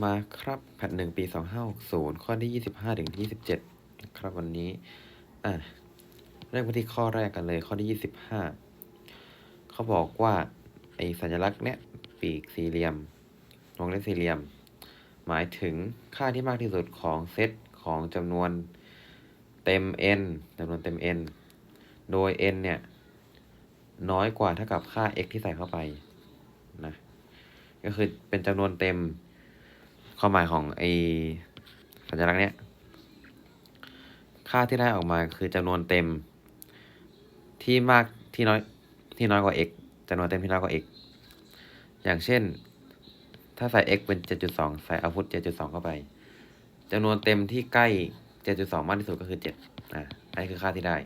มาครับแพทหนึ่งปีสองห้าหกศูนย์ข้อที่ยี่สิบห้าถึงยี่สิบเจ็ดครับวันนี้ อะเริ่มกันที่ข้อแรกกันเลย ข้อที่ยี่สิบห้าเขาบอกว่าไอสัญลักษณ์เนี้ยปีกสี่เหลี่ยมวงเล็บสี่เหลี่ยม หมายถึงค่าที่มากที่สุดของเซตของจำนวนเต็ม n จำนวนเต็ม n โดย n เนี่ย น้อยกว่าเท่ากับค่า x ที่ใส่เข้าไปนะก็คือเป็นจำนวนเต็ม ความหมายของไอสัญลักษณ์เนี้ยค่าที่ได้ออกมาคือจำนวนเต็มที่มากที่น้อยที่น้อยกว่า x จำนวนเต็มที่น้อยกว่า x อย่างเช่น ถ้าใส่ x เป็น 7.2 ใส่เอาพุท7.2 เข้าไปจำนวนเต็มที่ใกล้ 7.2 มากที่สุดก็คือ7อะอันนี้คือค่าที่ได้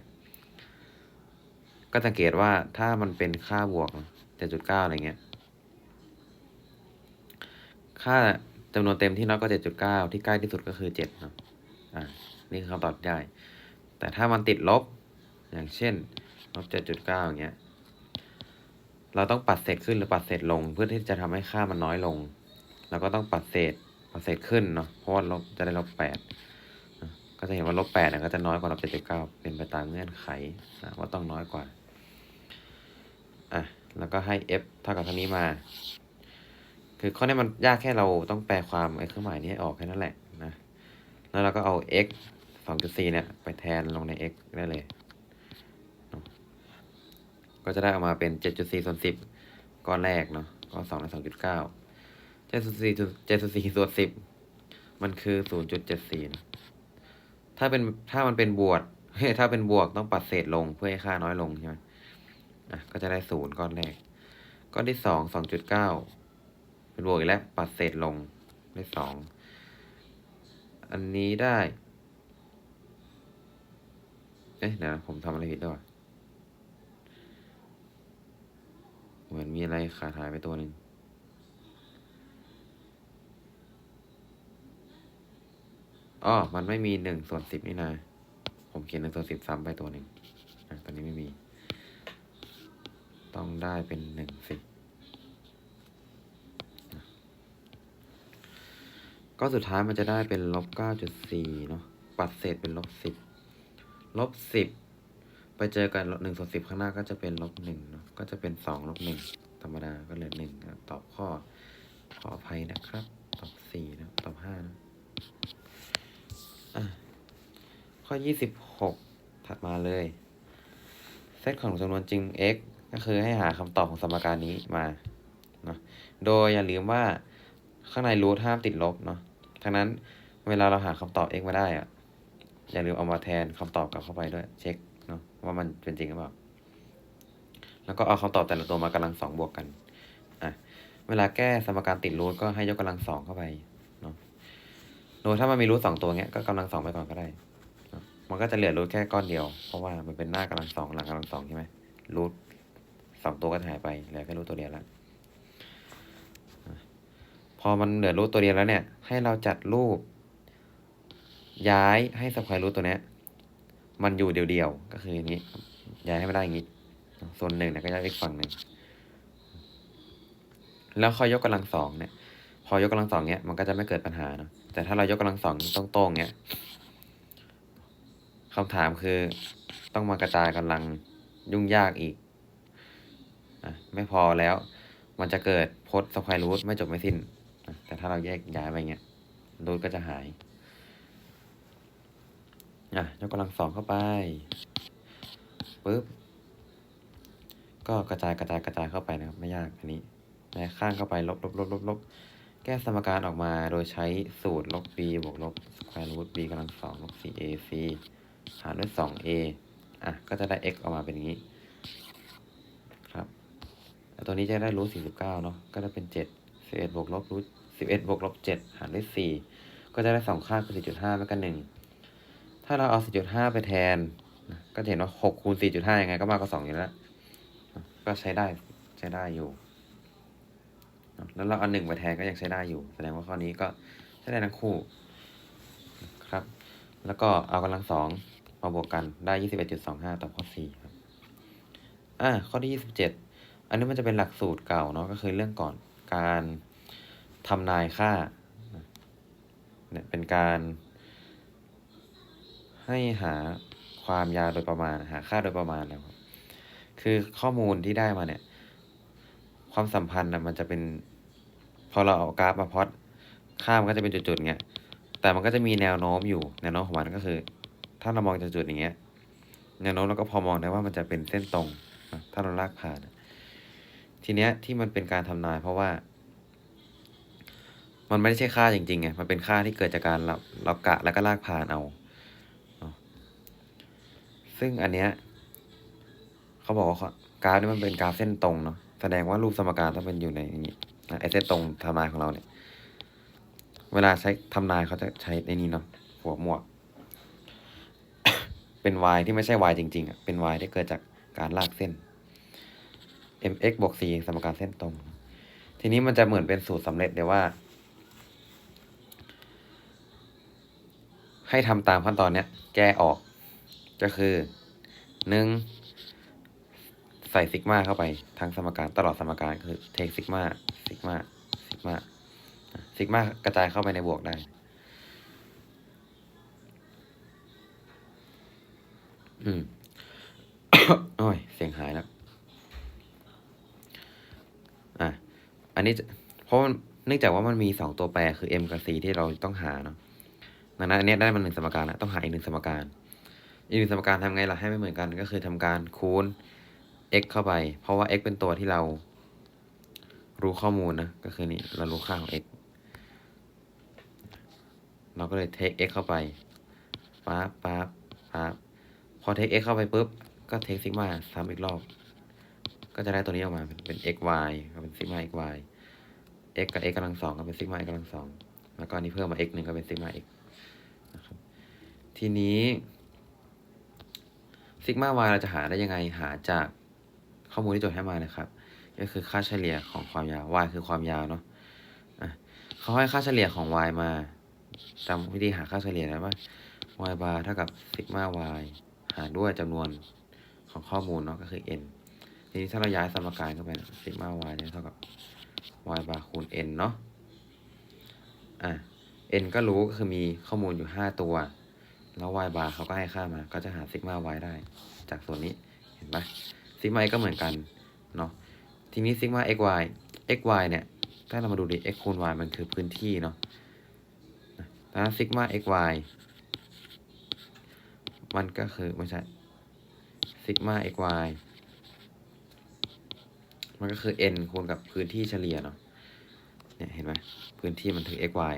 ก็สังเกตว่าถ้ามันเป็นค่าบวก 7.9 อะไรเงี้ย ค่า จำนวนเต็มที่น้อยกว่า 7.9 ที่ใกล้ที่สุดก็คือ7เนาะอ่านี่คือคำตอบได้ แต่ถ้ามันติดลบ อย่างเช่นลบ7.9อย่างเงี้ย เราต้องปัดเศษขึ้นหรือปัดเศษลง เพื่อที่จะทำให้ค่ามันน้อยลง เราก็ต้องปัดเศษปัดเศษขึ้นเนาะ เพราะว่าลบจะได้ลบ8ก็จะเห็นว่าลบ8เนี่ยก็จะน้อยกว่าลบ7.9 เป็นไปตามเงื่อนไขนะว่าต้องน้อยกว่า อะ แล้วก็ให้ f เท่ากับเท่านี้มา คือข้อนี้มันยากแค่เราต้องแปลความไอ้เครื่องหมายนี้ให้ออกแค่นั้นแหละนะ แล้วเราก็เอา x 2.4เนี่ยไปแทนลงใน x ได้เลย ก็จะได้ออกมาเป็น 7.4ส่วน10 ก้อนแรกเนาะก็2ใน2.9 7.4 7.4ส่วน10 มันคือ 0.74นะถ้าเป็นถ้ามันเป็นบวกถ้าเป็นบวกต้องปัดเศษลงเพื่อให้ค่าน้อยลงใช่ไหมอะก็จะได้ศูนย์ก้อนแรก ก้อนที่สองสองจุดเก้า เป็นบวกอีกแล้ว ปัดเศษลงได้สอง อันนี้ได้ เอ๊ะเดี๋ยวนะผมทำอะไรผิดด้วยเหมือนมีอะไรขาดหายไปตัวหนึ่งอ๋อ มันไม่มีหนึ่งส่วนสิบนี่นาผมเขียนหนึ่งส่วนสิบซ้ำไปตัวหนึ่งตัวนี้ไม่มี ต้องได้เป็นหนึ่งสิบ ก็สุดท้ายมันจะได้เป็นลบเก้าจุดสี่เนาะปัดเศษเป็นลบสิบลบสิบไปเจอกันหนึ่งส่วนสิบข้างหน้าก็จะเป็นลบหนึ่งเนาะก็จะเป็นสองลบหนึ่งธรรมดาก็เหลือหนึ่งตอบข้อขออภัยนะครับ ตอบสี่นะตอบห้านะอะข้อยี่สิบหกถัดมาเลยเซตของจำนวนจริง x ก็คือให้หาคำตอบของสมการนี้มาเนาะโดยอย่าลืมว่า ข้างในรูทห้ามติดลบเนาะทั้งนั้นเวลาเราหาคำตอบ x มาได้อะอย่าลืมเอามาแทนคำตอบกลับเข้าไปด้วย เช็คเนาะว่ามันเป็นจริงหรือเปล่า แล้วก็เอาคำตอบแต่ละตัวมากำลังสองบวกกันอะเวลาแก้สมการติดรูทก็ให้ยกกำลังสองเข้าไปเนาะโดยถ้ามันมีรูทสองตัวเงี้ยก็กำลังสองไปก่อนก็ได้เนาะมันก็จะเหลือรูทแค่ก้อนเดียว เพราะว่ามันเป็นหน้ากำลังสองหลังกำลังสองใช่ไหมรูทสองตัวก็หายไปเหลือแค่รูทตัวเดียวแล้ว พอมันเหลือรูทตัวเดียวแล้วเนี่ย ให้เราจัดรูป ย้ายให้สแควร์รูทตัวนี้มันอยู่เดียวๆ ก็คืออย่างนี้ ย้ายให้ไม่ได้อย่างนี้ส่วนหนึ่งเนี่ยก็ย้ายอีกฝั่งหนึ่งแล้วค่อยยกกำลังสองเนี่ย พอยกกำลังสองเนี่ยมันก็จะไม่เกิดปัญหาเนาะแต่ถ้าเรายกกำลังสองตรงๆเนี่ยคำถามคือต้องมากระจายกำลังยุ่งยากอีกอะไม่พอแล้ว มันจะเกิดพจน์สแควร์รูทไม่จบไม่สิ้น แต่ถ้าเราแยกย้ายไปเงี้ยรูทก็จะหาย อะยกกำลังสองเข้าไปปุ๊บ ก็กระจายกระจายกระจายเข้าไปนะครับ ไม่ยากอันนี้และข้างเข้าไปลบลบลบลบลบแก้สมการออกมาโดยใช้สูตรลบ b บวกลบสแควร์รูท b กำลังสองลบ 4ac หารด้วย 2a อะ ก็จะได้ x ออกมาเป็นอย่างนี้ครับ ตัวนี้จะได้รูท49 เนาะก็จะเป็น7 11บวกลบรูท 11บวกลบ7หารด้วย4ก็จะได้สองค่าคือ4.5ไม่กัน1ถ้าเราเอา 4.5 ไปแทน ก็จะเห็นว่า6คูณ4.5ยังไงก็มากกว่า2อยู่แล้ว ก็ใช้ได้ใช้ได้อยู่ แล้วเราเอาหนึ่งไปแทนก็ยังใช้ได้อยู่ แสดงว่าข้อนี้ก็ใช้ได้ทั้งคู่ครับ แล้วก็เอากำลังสองมาบวกกันได้ยี่สิบเอ็ดจุดสองห้าตอบข้อสี่ครับอ่าข้อที่ยี่สิบเจ็ดอันนี้มันจะเป็นหลักสูตรเก่าเนาะก็คือเรื่องก่อนการ ทำนายค่าเนี่ยเป็นการให้หาความยาวโดยประมาณ หาค่าโดยประมาณนะครับคือข้อมูลที่ได้มาเนี่ย ความสัมพันธ์นะมันจะเป็น พอเราเอากราฟมาพอตค่ามันก็จะเป็นจุดๆเงี้ยแต่มันก็จะมีแนวโน้มอยู่แนวโน้มของมันก็คือ ถ้าเรามองจากจุดอย่างเงี้ยแนวโน้มเราก็พอมองได้ว่ามันจะเป็นเส้นตรงถ้าเราลากผ่านทีเนี้ยที่มันเป็นการทำนายเพราะว่า มันไม่ได้ใช่ค่าจริงๆไง มันเป็นค่าที่เกิดจากการเราเรากะแล้วก็ลากผ่านเอา ซึ่งอันเนี้ยเขาบอกว่ากราฟนี่มันเป็นกราฟเส้นตรงเนาะ แสดงว่ารูปสมการต้องเป็นอยู่ในอย่างนี้นะไอเส้นตรงทำนายของเราเนี่ย เวลาใช้ทำนายเขาจะใช้ในนี้เนาะ หัวหมวก เป็น y ที่ไม่ใช่ y จริงๆอะ เป็น y ที่เกิดจากการลากเส้น mx บวก c สมการเส้นตรง ทีนี้มันจะเหมือนเป็นสูตรสำเร็จเลยว่า ให้ทำตามขั้นตอนเนี้ย แก้ออก ก็คือหนึ่งใส่ซิกมาเข้าไปทั้งสมการตลอดสมการคือเทคซิกมาซิกมาซิกมาซิกมากระจายเข้าไปในบวกได้ อืมโอ้ย เสียงหายแล้ว อะ อันนี้เพราะเนื่องจากว่ามันมีสองตัวแปรคือ m กับ c ที่เราต้องหาเนาะ ดังนั้นอันนี้ได้มาหนึ่งสมการแล้วต้องหาอีกหนึ่งสมการ อีกหนึ่งสมการทำไงล่ะให้ไม่เหมือนกันก็คือทำการคูณ x เข้าไป เพราะว่า x เป็นตัวที่เรา รู้ข้อมูลนะก็คือนี่เรารู้ค่าของ x เราก็เลยเทค x เข้าไปปั๊บปั๊บปั๊บพอเทค x เข้าไปปุ๊บก็เทคซิกมาซ้ำอีกรอบ ก็จะได้ตัวนี้ออกมาเป็น x y ก็เป็นซิกมา x y x กับ x กำลังสองก็เป็นซิกมา x กำลังสองแล้วก็นนี้เพิ่มมา x หนึ่งก็เป็นซิกมา x ทีนี้ซิกมา y เราจะหาได้ยังไงหาจากข้อมูลที่โจทย์ให้มานะครับ ก็คือค่าเฉลี่ยของความยาว y คือความยาวเนาะเขาให้ค่าเฉลี่ยของ y มาจำวิธีหาค่าเฉลี่ยได้ปะ y bar เท่ากับซิกมา y หารด้วยจำนวนของข้อมูลเนาะก็คือ n ทีนี้ถ้าเราย้ายสมการเข้าไปซิกมา y เนี่ยเท่ากับ y bar คูณ n เนาะอะ n ก็รู้ก็คือมีข้อมูลอยู่ 5 ตัว แล้ว y bar เขาก็ให้ค่ามา ก็จะหาซิกมา y ได้ จากส่วนนี้เห็นปะซิกมา x ก็เหมือนกันเนาะทีนี้ซิกมา x y x y เนี่ยถ้าเรามาดูดิ x คูณ y มันคือพื้นที่เนาะดังนั้นซิกมา x y มันก็คือไม่ใช่ซิกมา x y มันก็คือ n คูณกับพื้นที่เฉลี่ยเนาะเนี่ยเห็นไหมพื้นที่มันถึง x y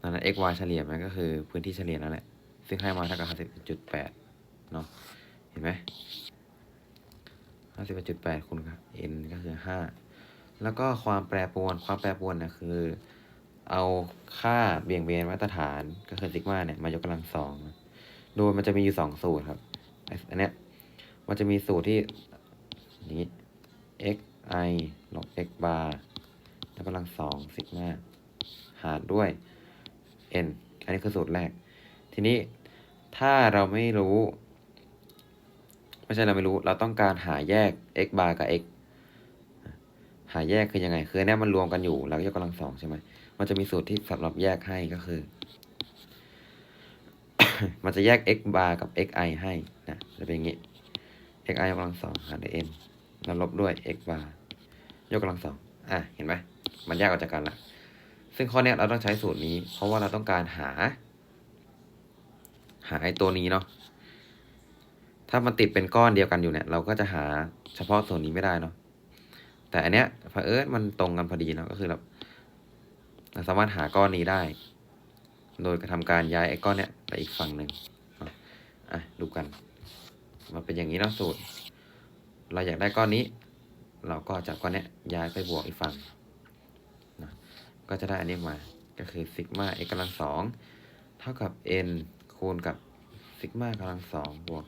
ดังนั้น x y เฉลี่ยมันก็คือพื้นที่เฉลี่ยนั่นแหละ ซึ่งให้มาเท่ากับห้าสิบจุดแปดเนาะเห็นไหมห้าสิบจุดแปดคูณกับ n ก็คือห้าแล้วก็ความแปรปรวนความแปรปรวนนะคือ เอาค่าเบี่ยงเบนมาตรฐานก็คือซิกมาเนี่ยมายกกำลังสองโดยมันจะมีอยู่สองสูตรครับอันเนี้ยมันจะมีสูตรที่นี้ x i ลบ x bar แล้วกำลังสองซิกมาหารด้วย n อันนี้คือสูตรแรก ทีนี้ถ้าเราไม่รู้ ไม่ใช่เราไม่รู้ เราต้องการหาแยก x bar กับ x หาแยกคือยังไง คืออนเนี้ยมันรวมกันอยู่แล้วยกกำลังสองใช่ไหมมันจะมีสูตรที่สำหรับแยกให้ก็คือ มันจะแยก x bar กับ x i ให้นะจะเป็นอย่างนี้ x i ยกกำลังสองหารด้วย n แล้วลบด้วย x bar ยกกำลังสองอะ เห็นไหม มันแยกออกจากกันละ ซึ่งข้อนี้เราต้องใช้สูตรนี้ เพราะว่าเราต้องการหา หาไอ้ตัวนี้เนาะถ้ามันติดเป็นก้อนเดียวกันอยู่เนี่ย เราก็จะหาเฉพาะส่วนนี้ไม่ได้เนาะแต่อันเนี้ยเผอิญมันตรงกันพอดีเนาะก็คือเราเราสามารถหาก้อนนี้ได้ โดยกระทำการย้ายไอ้ก้อนเนี้ยไปอีกฝั่งหนึ่งอะดูกันมันเป็นอย่างนี้เนาะสูตร เราอยากได้ก้อนนี้ เราก็จับก้อนเนี้ยย้ายไปบวกอีกฝั่งนะก็จะได้อันนี้มาก็คือซิกมา x กำลังสองเท่ากับ n คูณกับซิกมากำลังสองบวก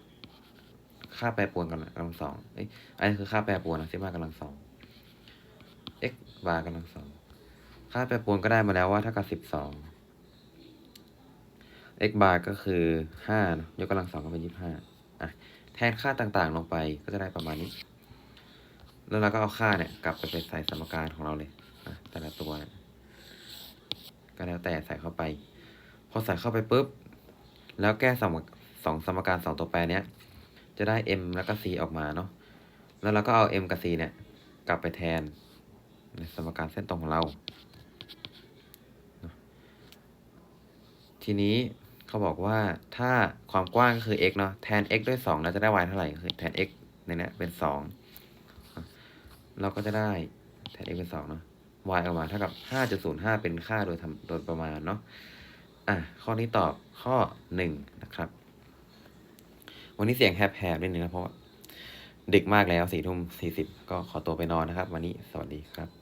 ค่าแปรปรวนกำลังสองเอ้ยอันนี้คือค่าแปรปรวนนะซิกมากำลังสอง x bar กำลังสอง ค่าแปรปรวนก็ได้มาแล้วว่าเท่ากับสิบสอง x bar ก็คือห้ายกกำลังสองก็เป็นยี่สิบห้าอะแทนค่าต่างๆลงไปก็จะได้ประมาณนี้ แล้วเราก็เอาค่าเนี่ยกลับไปเป็นใส่สมการของเราเลยนะแต่ละตัวก็แล้วแต่ใส่เข้าไป พอใส่เข้าไปปุ๊บ แล้วแก้สมสองสมการสองตัวแปรเนี้ย จะได้ m แล้วก็ c ออกมาเนาะ แล้วเราก็เอา m กับ c เนี่ย กลับไปแทน ในสมการเส้นตรงของเรา ทีนี้เขาบอกว่าถ้าความกว้างก็คือ x เนาะ แทน x ด้วย2เราจะได้ y เท่าไหร่ คือแทน x ในนี้เป็น 2 เราก็จะได้แทน x เป็น2เนาะ y ออกมาเท่ากับ 5.05 เป็นค่าโดยทำโดยประมาณเนาะ อะข้อนี้ตอบข้อหนะครับ วันนี้เสียงแหบๆนิดนึงนะเพราะว่าดึกมากแล้วสี่ทุ่มสี่สิบก็ขอตัวไปนอนนะครับ วันนี้สวัสดีครับ